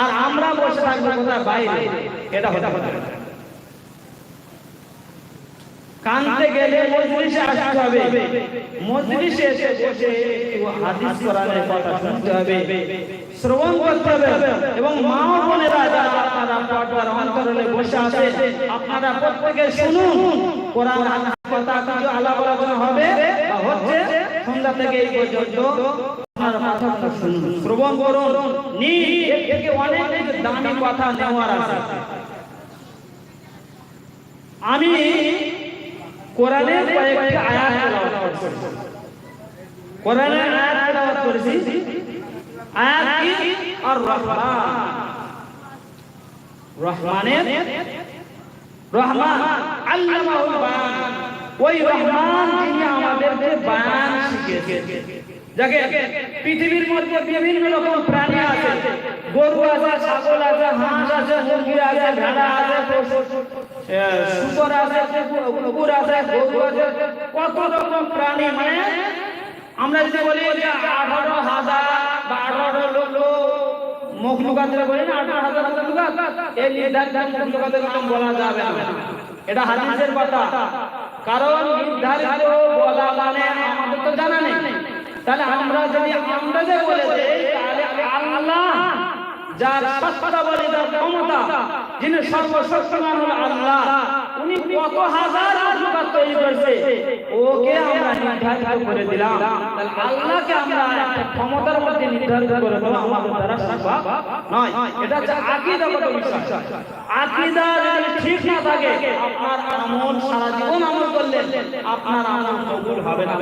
আর আমরা বসে থাকব কোথায়? বাইরে। এটা হতে পারে। কানতে গেলে মজলিসে আসতে হবে। মজলিসে এসে বসে হাদিস কোরআনের কথা শুনতে হবে। শ্রবণ করতে হবে। এবং মা বোনেরা যারা আপনারা পর্দার অন্তরালে বসে আছে আপনারা প্রত্যেকে শুনুন। কোরআন কথা কিছু আলাপ আলোচনা হবে হচ্ছে সন্ধ্যা থেকে এই পর্যন্ত আপনারা কথাগুলো শুনুন। শ্রবণ করুন নি এর থেকে অনেক দামি কথা নেওয়ার আছে। আমি কোরআনের কয়েকটি আয়াত তেলাওয়াত করছি। কোরআনের আয়াত তেলাওয়াত করেছি। আয়াত কি? আর রহমান রহমানের রহমান। আল্লামাহুল বায়ান। ওই রহমান যিনি আমাদেরকে বায়ান শিখিয়েছেন যাকে পৃথিবীর মধ্যে বিভিন্ন রকম প্রাণী আছে। গরু আছে, ছাগল আছে, হাঁস আছে, মুরগি আছে, ভেড়া আছে শুকর আছে, কুকুর আছে, গরু আছে, কত রকম প্রাণী মানে আমরা যদি বলি যে আঠারো হাজার বা আঠারো লোক মুখ মুখান্তরে বলি না, আঠারো হাজার হাজার লোক এই মুখ বলা যাবে এটা হাদিসের কথা। কারণ নির্ধারিত বলা মানে আমাদের তো জানা নেই। তাহলে আমরা যদি যে বলে তাহলে আল্লাহ যার সত্তা বলে যার ক্ষমতা, যিনি সর্বশক্তিমান হলো আল্লাহ, উনি কত হাজার মাখলুকাত তৈরি করেছে, ওকে আমরা নির্ধারিত করে দিলাম। তাহলে আল্লাহকে আমরা ক্ষমতার মধ্যে নির্ধারিত করে দেবো, আমাদের দ্বারা সম্ভব নয়। এটা হচ্ছে আকীদাগত বিষয়। আকীদা যদি ঠিক না থাকে, আপনার আমল সারা আপনার আমল কবুল হবে না।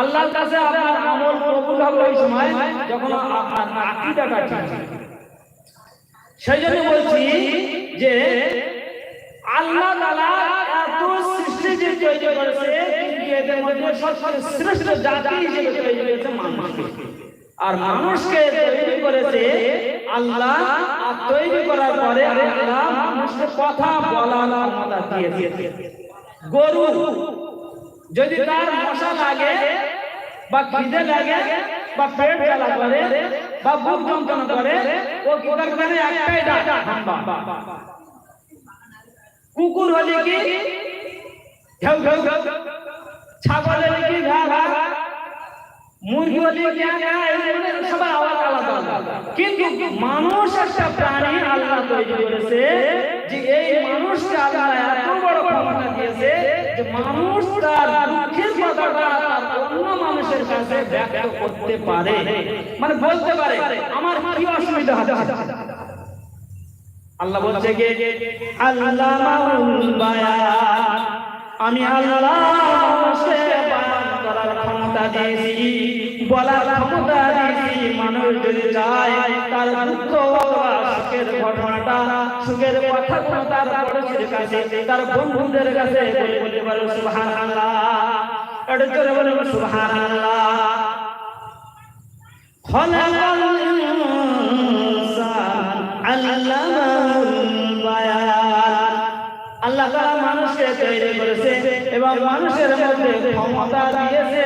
আল্লাহর কাছে আপনার আমল কবুল হবে ওই সময় যখন আপনার সেই জন্য বলছি যে আল্লাহ তাআলা এত সৃষ্টি যে তৈরি করেছে এদের মধ্যে সবচেয়ে শ্রেষ্ঠ জাতি হিসেবে তৈরি করেছে মানুষকে। আর মানুষকে তৈরি করেছে আল্লাহ, আর তৈরি করার পরে আল্লাহ মানুষকে কথা বলার ক্ষমতা দিয়েছে। গরু যদি তার মশা লাগে বা খিদে লাগে বা পেট জ্বালা করে বা বুক যন্ত্রণা করে, ও কি করবে একটাই হাম্বা কুকুর হলে কি? ঘেউ ঘেউ ঘেউ ছাগল হলে কি ঘা ঘা? মুরগি হলে কি সবার আওয়াজ আলাদা। কিন্তু মানুষ একটা প্রাণী আল্লাহ তৈরি করেছে যে এই মানুষকে আল্লাহ এত বড় ক্ষমতা দিয়েছে যে মানুষ তার দুঃখের কথাটা অন্য মানুষের কাছে ব্যক্ত করতে পারে। মানে বলতে পারে, আমার কি অসুবিধা হচ্ছে? আল্লাহ বলছে যে আল্লাহ আমি আল্লাহ বলার ক্ষমতা দিয়েছি মানুষ যদি চায় তার দুঃখ ঘটনাটা সুখের কথাগুলো তার পড়োশির কাছে তার বন্ধুদের কাছে বলে বলে বলে, সুবহানাল্লাহ। এটা জোরে বলে, সুবহানাল্লাহ। খলাকাল ইনসান আল্লামাহুল বায়ান আল্লাহ তাআলা মানুষকে তৈরি করেছে এবং মানুষের মধ্যে ক্ষমতা দিয়েছে।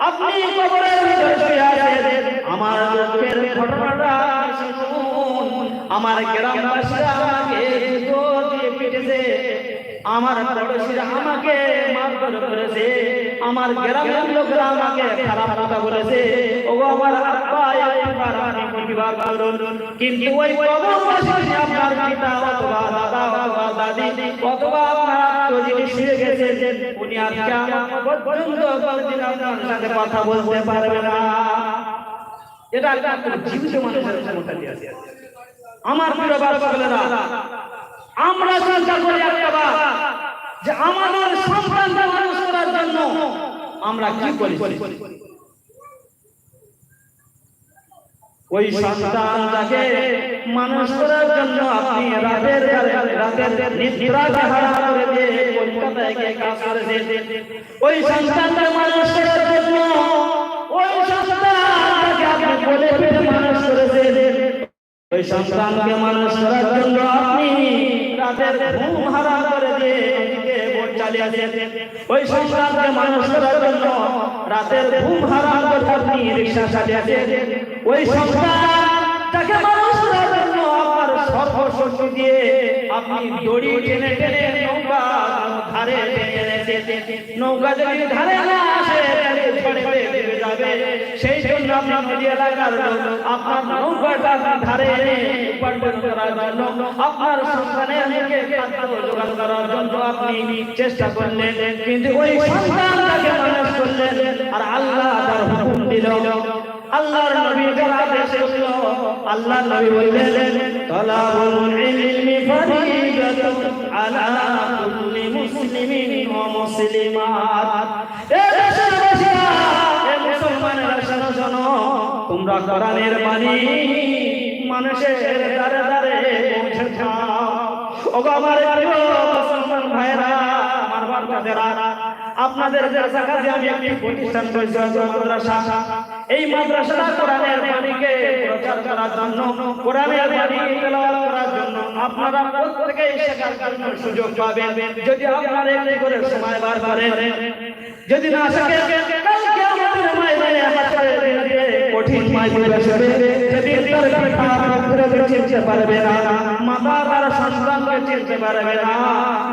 আপনি কবরের ভিতরে শুয়ে আছেন আমার দুঃখের আমার আমাকে জোর দিয়ে পিটেছে। আমার আমাকে করেছে। আমার গ্রামের লোকরা আমাকে খারাপ কথা বলেছে। ও আমার আব্বা আপনি করুন কিন্তু ওই কবরবাসী আপনার পিতা অথবা দাদা অথবা দাদি অথবা আপনার আত্মজীবী শুয়ে গেছেন, উনি আজকে আমার পর্যন্ত কোনদিন আপনার সাথে কথা বলতে পারবে না। এটা একটা জীবিত মানুষের ক্ষমতা দিয়েছে আমার প্রিয় বাবা আমরা চিন্তা করি একটা যে আমাদের সন্তানকে মানুষ করার জন্য আমরা কি করি? ওই সন্তানটাকে মানুষ করার জন্য আপনি রাতের রাতের নিদ্রাকে হারাম করে দিয়ে কলকাতায় গিয়ে কাজ করেছেন। ওই সন্তানকে মানুষ করার জন্য, ওই সন্তানটাকে আপনি বলে পেটে মানুষ করেছেন। ওই সন্তানকে মানুষ করার জন্য আপনি রাতের ঘুম হারাম করে দিয়ে ওই সন্তানকে মানুষ করার জন্য রাতের ঘুম হারাম করে আপনি রিক্সা চালিয়েছেন। ওই সন্তানটাকে মানুষ করার জন্য আপনার দিয়ে আপনি দড়ি টেনে টেনে নৌকা ধারে নৌকা যদি ধারে না আসে সেই জন্য আপনার এলাকার আপনার নৌকাটা ধারে উপার্জন আপনার খাদ্য যোগান করার জন্য আপনি চেষ্টা করলেন। কিন্তু ওই সন্তানটাকে আর আল্লাহ তার হুকুম দিল। আল্লাহর নবী আদেশ আল্লাহ নবী বললেন, তালাবুল ইলমি ফরিদাতুন আলা কুল্লি মুসলিমিন ওয়া মুসলিমাত। এ দেশের বাসীরা এ শোনো শোনো, তোমরা কোরআনের বাণী মানুষের দ্বারে দ্বারে পৌঁছে দাও। আমার প্রিয় মুসলমান ভাইরা আমার আপনাদের কাছে আমি একটি প্রতিষ্ঠান করেছি মাদ্রাসা এই মাদ্রাসাটা কোরআনের বাণীকে প্রচার করার জন্য, কোরআনের বাণী তেলাওয়াত করার জন্য আপনারা প্রত্যেকেই শেখার জন্য সুযোগ পাবেন। যদি আপনারা একটি করে সময় বার করেন, যদি না শেখেন, কালকে আমাদের কঠিন বসবে যেদিন তার চিনতে পারবে না মাতা তার সন্তানকে চিনতে পারবে না।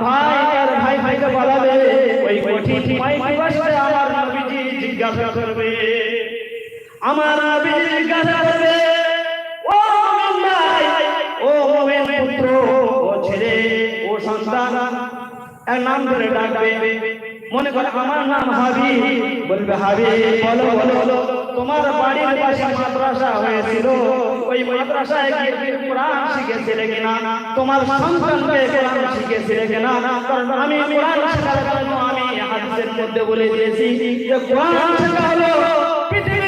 ভাই তার ভাই ভাইকে বলাবে, ওই কঠিন বসবে আমার নবীজি জিজ্ঞাসা করবে। আমার নবীজি জিজ্ঞাসা করবে ও ভাই ও মুমিন পুত্র, ও ছেলে, ও সন্তান এক নাম ধরে ডাকবে। মনে করে আমার নাম হাবি বলবে হাবি বলো বলো তোমার বাড়ির পাশে মাদ্রাসা হয়েছিল। ওই মাদ্রাসায় গিয়ে কোরআন শিখেছিলে কিনা? তোমার সন্তানকে কোরআন শিখেছিলে কিনা? কারণ আমি কোরআন শেখার জন্য আমি হাদিসের মধ্যে বলে দিয়েছি যে কোরআন শেখা হলো সবথেকে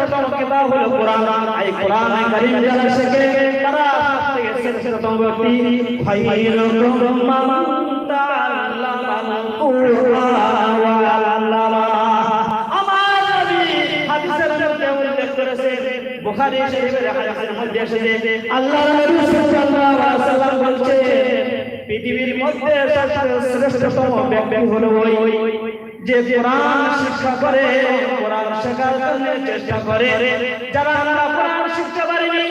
শ্রেষ্ঠতম কিতাব হলো কোরআন। এই কোরআন কারীম যারা শেখে, তারা সবথেকে ব্যক্তি খায়রুকুম মান পৃথিবীর মধ্যে শ্রেষ্ঠতম ব্যক্তি হলো ওই যে কোরআন শিক্ষা করে, কোরআন শেখার জন্য চেষ্টা করে। যারা আমরা কোরআন শিখতে পারিনি,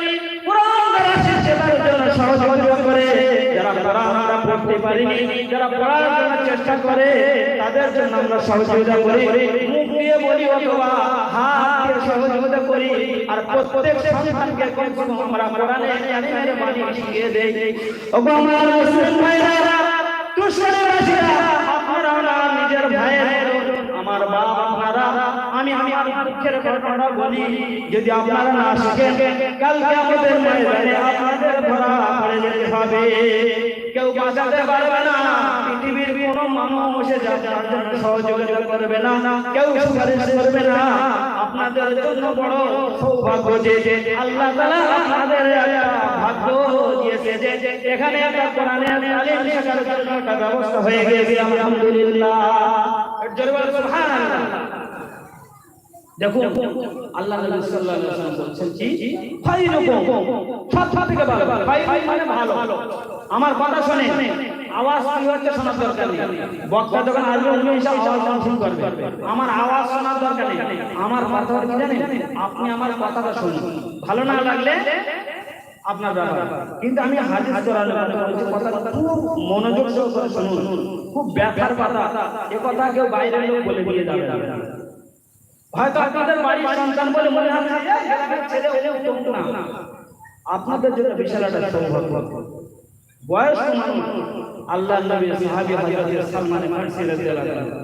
কোরআন যারা শিখতে পারার জন্য সহযোগিতা করে। যারা কোরআন আমরা পড়তে পারিনি, যারা পড়ার জন্য চেষ্টা করে, তাদের জন্য আমরা সহযোগিতা করি। মুখ দিয়ে বলি অথবা হাত দিয়ে সহযোগিতা করি। আর প্রত্যেক সন্তানকে কম কম আমরা কোরআনে কারিমের বাণী শিখিয়ে দেই। ওগো আমার মুসলিম ভাইরা দুশ্মনেরা আপনারা দুঃখের ঘটনা বলি, যদি আপনারা না শিখেন, কালকে আমাদের ময়দানে আপনাদের ধরা পড়ে যেতে হবে। কেউ বাঁচাতে পারবে না, পৃথিবীর কোনো মানুষ যার জন্য সহযোগিতা করবে না, কেউ সুপারিশ করবে না। আপনাদের জন্য বড় সৌভাগ্য যে আল্লাহ তাআলা আপনাদের ভাগ্য দিয়েছে যে, এখানে একটা কোরআনের আলিম শেখার জন্য একটা ব্যবস্থা হয়ে গেছে, আলহামদুলিল্লাহ। জোরে বলো সুবহানাল্লাহ। দেখুন আল্লাহ নবী সাল্লাল্লাহু আলাইহি ওয়াসাল্লাম বলছেন কি সব থেকে ভালো। খাই মানে ভালো। আমার কথা শুনে আওয়াজ কি হচ্ছে শোনার দরকার নেই। বক্তা যখন আসবে হিসাব আওয়াজ করবে আমার আওয়াজ শোনার দরকার নেই। আমার কথা কি জানেন? আপনি আমার কথাটা শুনুন। ভালো না লাগলে আপনার ব্যাপার। কিন্তু আমি হাদিস কোরআনে বলছি কথা খুব মনোযোগ সহকারে শুনুন। খুব ব্যাখ্যার কথা এ কথা কেউ বাইরের লোক বলে দিয়ে যাবে না। হয়তো আপনাদের বাড়ির সন্তান বলে মনে হচ্ছে ছেলে হলেও উত্তম না। আপনাদের জন্য বিশাল একটা সৌভাগ্য। বয়স মানুষ, আল্লাহ নবী সাহাবী হযরত সালমান ফারসি রাদিয়াল্লাহু আনহু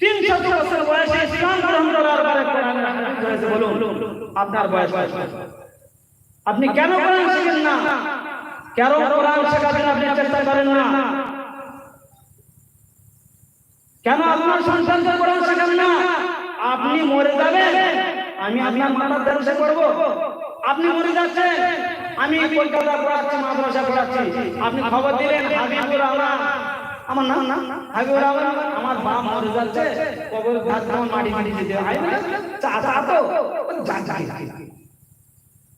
300 বছর বয়সে ইসলাম গ্রহণ করার পরে কোরআন বলুন, আপনার বয়স আপনি কেন কোরআন শিখেন না? কেন কোরআন শেখাবেন আপনি চেষ্টা করেন না? কেন আপনার সন্তানকে কোরআন শেখান না? আপনি মরে যাবেন আমি আপনার মাথার ব্যবসা করব। আপনি মরে যাচ্ছেন আমি কলকাতা পড়াচ্ছি মাদ্রাসা পড়াচ্ছি। আপনি খবর দিলেন হাবিবুর রহমান আমার নাম না? হাবিবুর রহমান আমার বাপ মরে যাচ্ছে। কবর আমার মাটি মাটি দিতে হয় চাচা তো।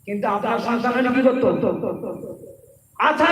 কিন্তু আপনার সন্তান হলে কি করতো? আচ্ছা